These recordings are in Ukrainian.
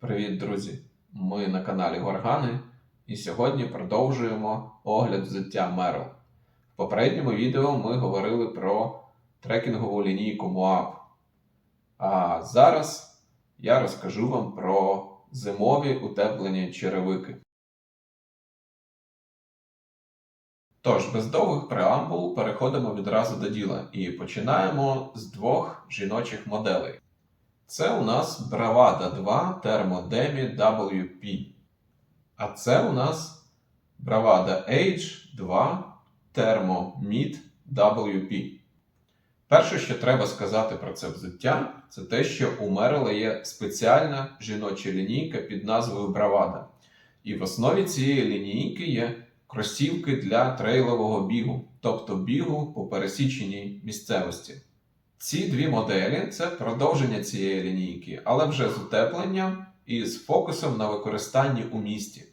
Привіт, друзі! Ми на каналі Горгани і сьогодні продовжуємо огляд взуття Merrell. В попередньому відео ми говорили про трекінгову лінійку Moab. А зараз я розкажу вам про зимові утеплені черевики. Тож, без довгих преамбул переходимо відразу до діла і починаємо з двох жіночих моделей. Це у нас Bravada 2 Thermodemi WP. А це у нас Bravada H 2 Thermo WP. Перше, що треба сказати про це взуття, це те, що у Мерела є спеціальна жіноча лінійка під назвою Bravada. І в основі цієї лінійки є кросівки для трейлового бігу, тобто бігу по пересіченій місцевості. Ці дві моделі це продовження цієї лінійки, але вже з утепленням і з фокусом на використанні у місті.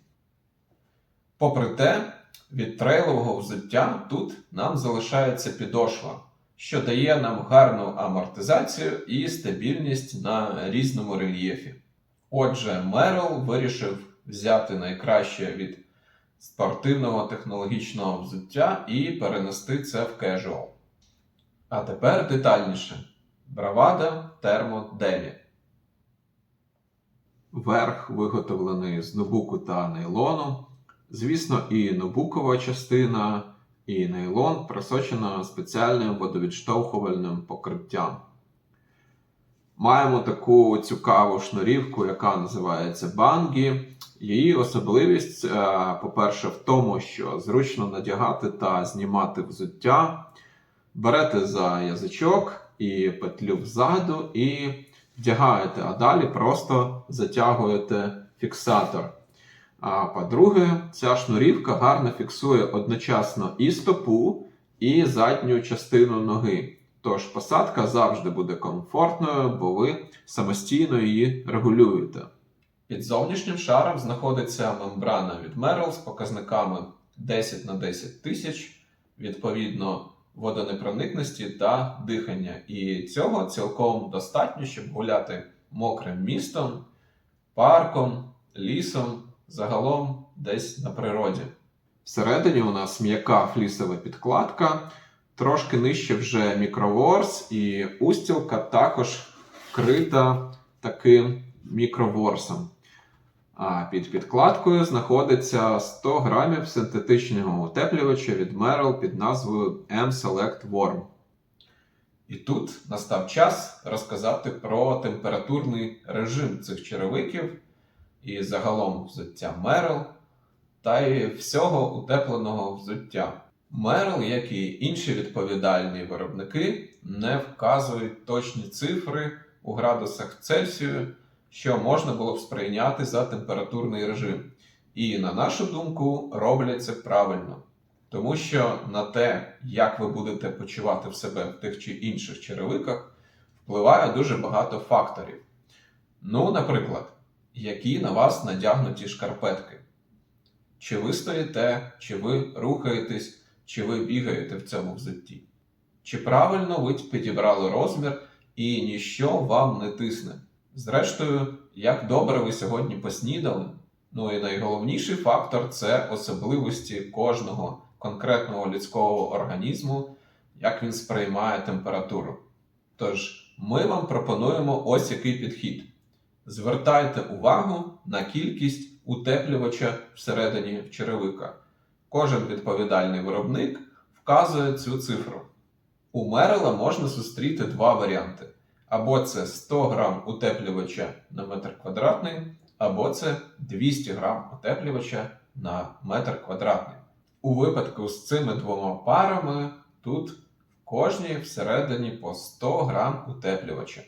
Попри те, від трейлового взуття тут нам залишається підошва, що дає нам гарну амортизацію і стабільність на різному рельєфі. Отже, Мерл вирішив взяти найкраще від спортивного технологічного взуття і перенести це в кежуал. А тепер детальніше. Бравада Термодемі. Верх виготовлений з нобуку та нейлону. Звісно, і нобукова частина, і нейлон просочена спеціальним водовідштовхувальним покриттям. Маємо таку цікаву шнурівку, яка називається бангі. Її особливість, е, по-перше, в тому, що зручно надягати та знімати взуття. Берете за язичок і петлю взаду, і вдягаєте, а далі просто затягуєте фіксатор. А по-друге, ця шнурівка гарно фіксує одночасно і стопу, і задню частину ноги. Тож посадка завжди буде комфортною, бо ви самостійно її регулюєте. Під зовнішнім шаром знаходиться мембрана від Merrell з показниками 10 на 10 тисяч, відповідно водонепроникності та дихання. І цього цілком достатньо, щоб гуляти мокрим містом, парком, лісом, загалом десь на природі. Всередині у нас м'яка флісова підкладка, трошки нижче вже мікроворс, і устілка також вкрита таким мікроворсом. А під підкладкою знаходиться 100 грамів синтетичного утеплювача від Merrell під назвою M-Select Warm. І тут настав час розказати про температурний режим цих черевиків і загалом взуття Merrell та й всього утепленого взуття. Merrell, як і інші відповідальні виробники, не вказують точні цифри у градусах Цельсію що можна було б сприйняти за температурний режим. І, на нашу думку, роблять це правильно. Тому що на те, як ви будете почувати в себе в тих чи інших черевиках, впливає дуже багато факторів. Ну, наприклад, які на вас надягнуті шкарпетки. Чи ви стоїте, чи ви рухаєтесь, чи ви бігаєте в цьому взутті. Чи правильно ви підібрали розмір і ніщо вам не тисне. Зрештою, як добре ви сьогодні поснідали. Ну і найголовніший фактор це особливості кожного конкретного людського організму, як він сприймає температуру. Тож, ми вам пропонуємо ось який підхід. Звертайте увагу на кількість утеплювача всередині черевика. Кожен відповідальний виробник вказує цю цифру. У Мерела можна зустріти два варіанти. Або це 100 грам утеплювача на метр квадратний, або це 200 грам утеплювача на метр квадратний. У випадку з цими двома парами тут в кожній всередині по 100 грам утеплювача.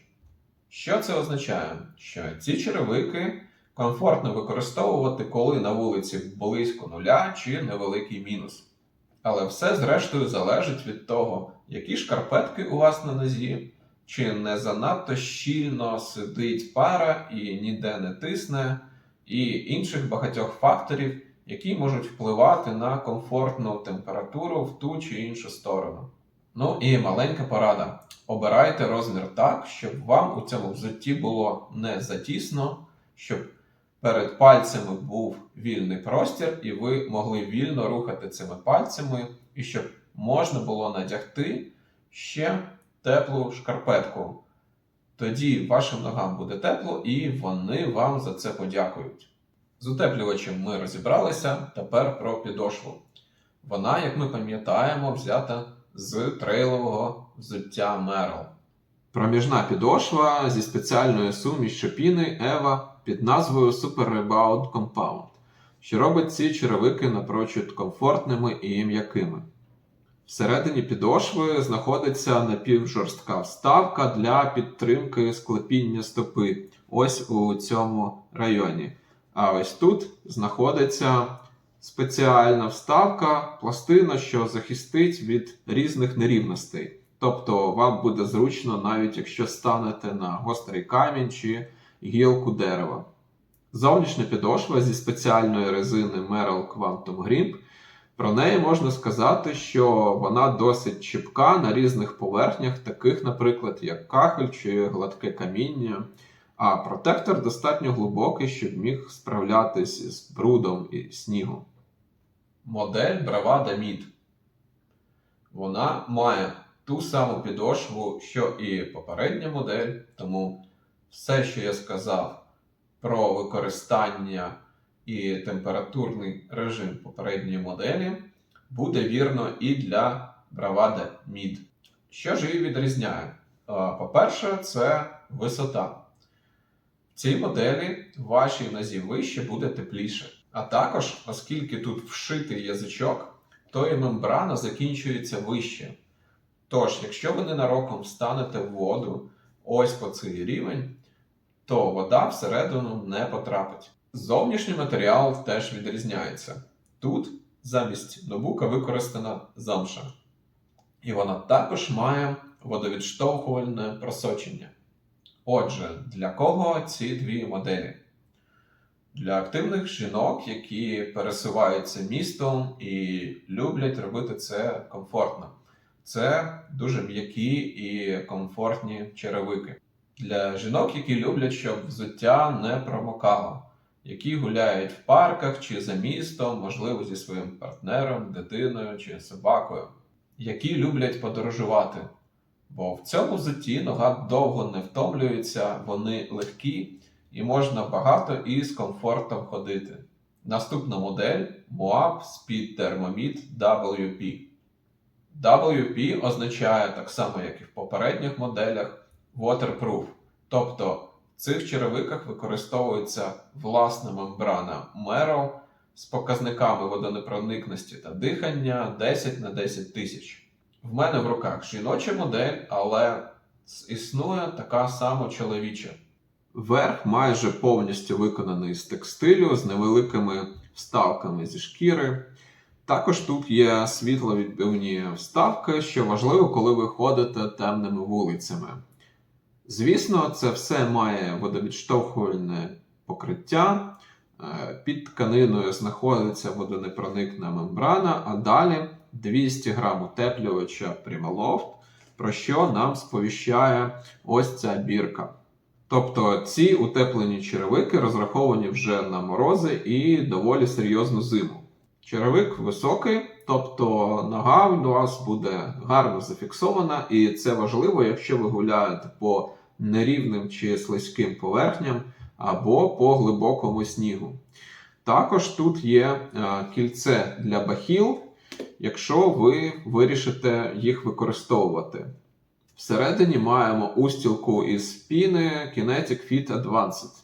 Що це означає? Що ці черевики комфортно використовувати, коли на вулиці близько нуля чи невеликий мінус. Але все зрештою залежить від того, які шкарпетки у вас на нозі чи не занадто щільно сидить пара і ніде не тисне, і інших багатьох факторів, які можуть впливати на комфортну температуру в ту чи іншу сторону. Ну і маленька порада. Обирайте розмір так, щоб вам у цьому взутті було не затісно, щоб перед пальцями був вільний простір, і ви могли вільно рухати цими пальцями, і щоб можна було надягти ще теплу шкарпетку. Тоді вашим ногам буде тепло, і вони вам за це подякують. З утеплювачем ми розібралися. Тепер про підошву. Вона, як ми пам'ятаємо, взята з трейлового взуття Merrell. Проміжна підошва зі спеціальної суміші піни EVA під назвою Super Rebound Compound, що робить ці черевики напрочуд комфортними і м'якими. Всередині підошви знаходиться напівжорстка вставка для підтримки склепіння стопи. Ось у цьому районі. А ось тут знаходиться спеціальна вставка, пластина, що захистить від різних нерівностей. Тобто вам буде зручно, навіть якщо станете на гострий камінь чи гілку дерева. Зовнішня підошва зі спеціальної резини Merrell Quantum Grip. Про неї можна сказати, що вона досить чіпка на різних поверхнях, таких, наприклад, як кахель чи гладке каміння. А протектор достатньо глибокий, щоб міг справлятись з брудом і снігом. Модель Bravada Mid. Вона має ту саму підошву, що і попередня модель, тому все, що я сказав про використання і температурний режим попередньої моделі, буде вірно і для Bravada Mid. Що ж її відрізняє? По-перше, це висота. В цій моделі вашій нозі вище буде тепліше. А також, оскільки тут вшитий язичок, то і мембрана закінчується вище. Тож, якщо ви ненароком встанете в воду ось по цей рівень, то вода всередину не потрапить. Зовнішній матеріал теж відрізняється. Тут замість нобука використана замша. І вона також має водовідштовхувальне просочення. Отже, для кого ці дві моделі? Для активних жінок, які пересуваються містом і люблять робити це комфортно. Це дуже м'які і комфортні черевики. Для жінок, які люблять, щоб взуття не промокало, які гуляють в парках чи за містом, можливо, зі своїм партнером, дитиною чи собакою, які люблять подорожувати. Бо в цьому взутті нога довго не втомлюється, вони легкі і можна багато і з комфортом ходити. Наступна модель Moab Speed Thermomid WP. WP означає так само, як і в попередніх моделях, waterproof. Тобто в цих черевиках використовується власна мембрана Merrell з показниками водонепроникності та дихання 10 на 10 тисяч. В мене в руках жіноча модель, але існує така сама чоловіча. Верх майже повністю виконаний з текстилю з невеликими вставками зі шкіри. Також тут є світловідбивні вставки, що важливо, коли ви ходите темними вулицями. Звісно, це все має водовідштовхувальне покриття. Е, Під тканиною знаходиться водонепроникна мембрана, а далі 200 грам утеплювача Primaloft, про що нам сповіщає ось ця бірка. Тобто ці утеплені черевики розраховані вже на морози і доволі серйозну зиму. Черевик високий, тобто нога у вас буде гарно зафіксована, і це важливо, якщо ви гуляєте по нерівним чи слизьким поверхням або по глибокому снігу. Також тут є е, кільце для бахіл, якщо ви вирішите їх використовувати. Всередині маємо устілку із піни Kinetic Fit Advanced.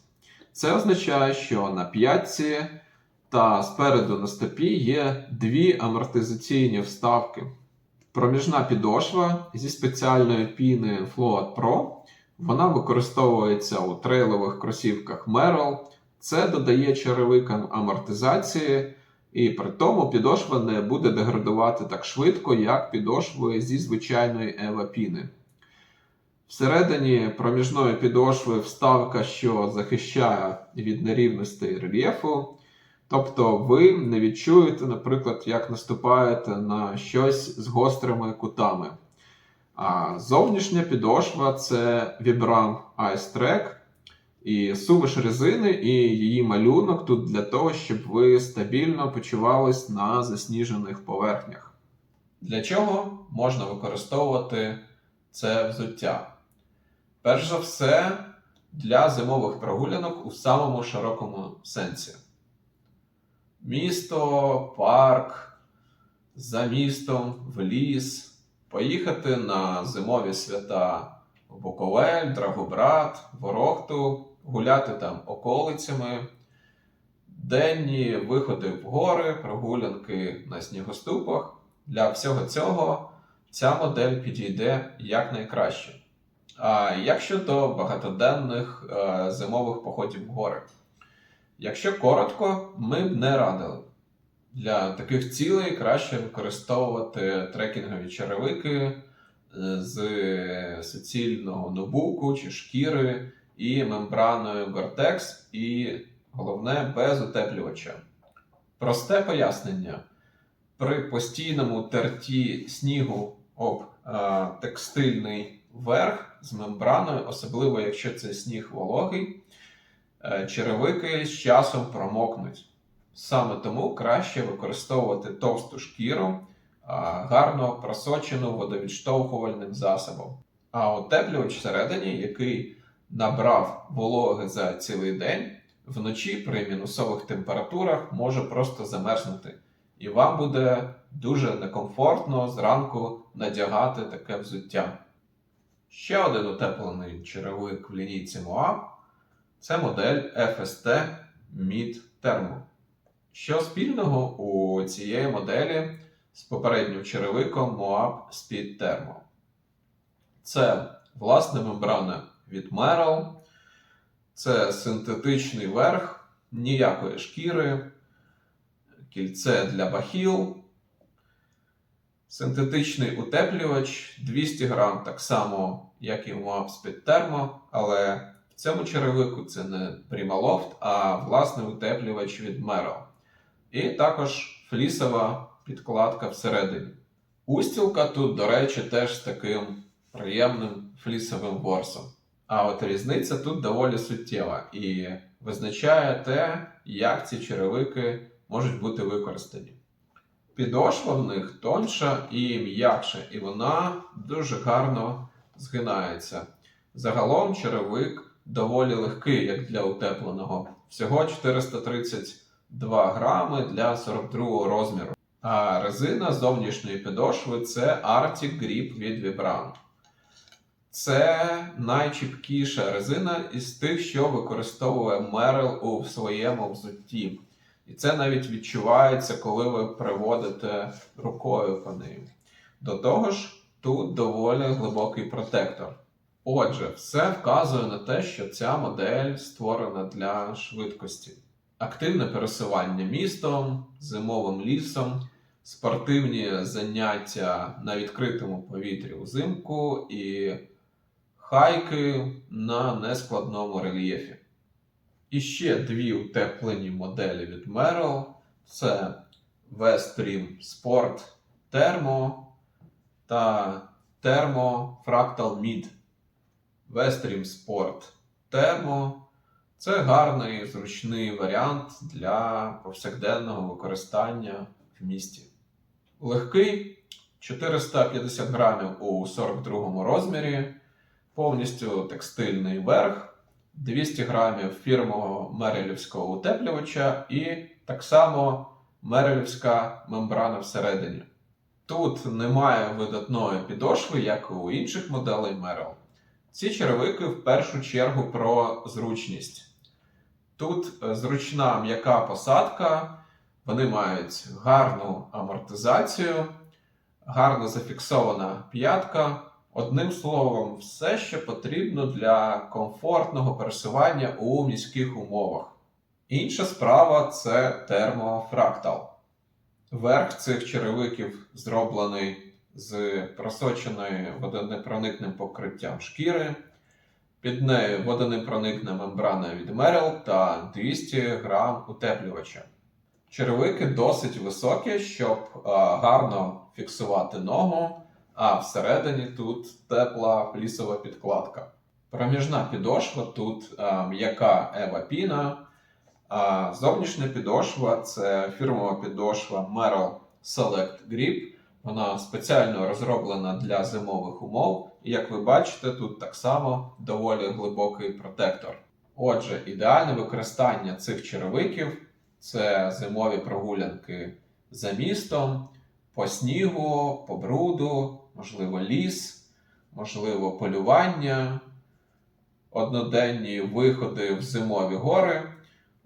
Це означає, що на п'ятці та спереду на стопі є дві амортизаційні вставки. Проміжна підошва зі спеціальної піни Float Pro. Вона використовується у трейлових кросівках Merrell. Це додає черевикам амортизації, і при тому підошва не буде деградувати так швидко, як підошви зі звичайної EVA піни. Всередині проміжної підошви вставка, що захищає від нерівностей рельєфу. Тобто ви не відчуєте, наприклад, як наступаєте на щось з гострими кутами. А зовнішня підошва це Vibram Ice Track І суміш резини і її малюнок тут для того, щоб ви стабільно почувались на засніжених поверхнях. Для чого можна використовувати це взуття? Перш за все, для зимових прогулянок у самому широкому сенсі. Місто, парк, за містом, в ліс, поїхати на зимові свята в Буковель, Драгобрат, Ворохту, гуляти там околицями, денні виходи в гори, прогулянки на снігоступах. Для всього цього ця модель підійде якнайкраще. А як щодо багатоденних е, зимових походів в гори? Якщо коротко, ми б не радили. Для таких цілей краще використовувати трекінгові черевики е, з суцільного нобуку чи шкіри і мембраною Gore-Tex, і головне без утеплювача. Просте пояснення. При постійному терті снігу об е, текстильний верх з мембраною, особливо якщо це сніг вологий, е, черевики з часом промокнуть. Саме тому краще використовувати товсту шкіру, гарно просочену водовідштовхувальним засобом. А утеплювач всередині, який набрав вологи за цілий день, вночі при мінусових температурах може просто замерзнути. І вам буде дуже некомфортно зранку надягати таке взуття. Ще один утеплений черевик в лінійці Moab – це модель FST Mid Thermo. Що спільного у цієї моделі з попереднім черевиком Moab Speed Thermo? Це власне мембрана від Merrell, це синтетичний верх, ніякої шкіри, кільце для бахіл, синтетичний утеплювач 200 грам, так само, як і в Moab Speed Thermo, але в цьому черевику це не Primaloft, а власний утеплювач від Merrell. І також флісова підкладка всередині. Устілка тут, до речі, теж з таким приємним флісовим ворсом. А от різниця тут доволі суттєва і визначає те, як ці черевики можуть бути використані. Підошва в них тонша і м'якша, і вона дуже гарно згинається. Загалом черевик доволі легкий, як для утепленого. Всього 432 грами для 42 розміру. А резина зовнішньої підошви це Arctic Grip від Vibram. Це найчіпкіша резина із тих, що використовує Merrell у своєму взутті. І це навіть відчувається, коли ви приводите рукою по неї. До того ж, тут доволі глибокий протектор. Отже, все вказує на те, що ця модель створена для швидкості. Активне пересування містом, зимовим лісом, спортивні заняття на відкритому повітрі взимку і хайки на нескладному рельєфі. І ще дві утеплені моделі від Merrell – це Westream Sport Thermo та Thermo Fractal Mid. Westream Sport Thermo – це гарний зручний варіант для повсякденного використання в місті. Легкий 450 грамів у 42 розмірі, повністю текстильний верх. 200 грамів фірмового мерелівського утеплювача і так само мерелівська мембрана всередині. Тут немає видатної підошви, як у інших моделей Merrell. Ці черевики в першу чергу про зручність. Тут е, зручна м'яка посадка, вони мають гарну амортизацію, гарно зафіксована п'ятка. Одним словом, все, що потрібно для комфортного пересування у міських умовах. Інша справа це термофрактал. Верх цих черевиків зроблений з просоченою водонепроникним покриттям шкіри, під нею водонепроникна мембрана від Merrell та 200 грам утеплювача. Черевики досить високі, щоб а, гарно фіксувати ногу а всередині тут тепла флісова підкладка. Проміжна підошва тут е, м'яка Ева Піна. А зовнішня підошва це фірмова підошва Merrell Select Grip. Вона спеціально розроблена для зимових умов. Як ви бачите, тут так само доволі глибокий протектор. Отже, ідеальне використання цих черевиків це зимові прогулянки за містом, по снігу, по бруду, можливо, ліс, можливо, полювання, одноденні виходи в зимові гори.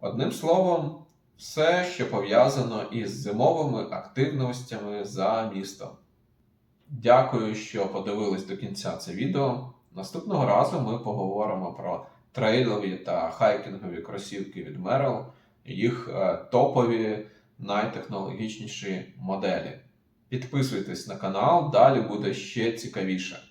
Одним словом, все, що пов'язано із зимовими активностями за містом. Дякую, що подивились до кінця це відео. Наступного разу ми поговоримо про трейлові та хайкінгові кросівки від Merrell, їх е, топові найтехнологічніші моделі. Підписуйтесь на канал, далі буде ще цікавіше.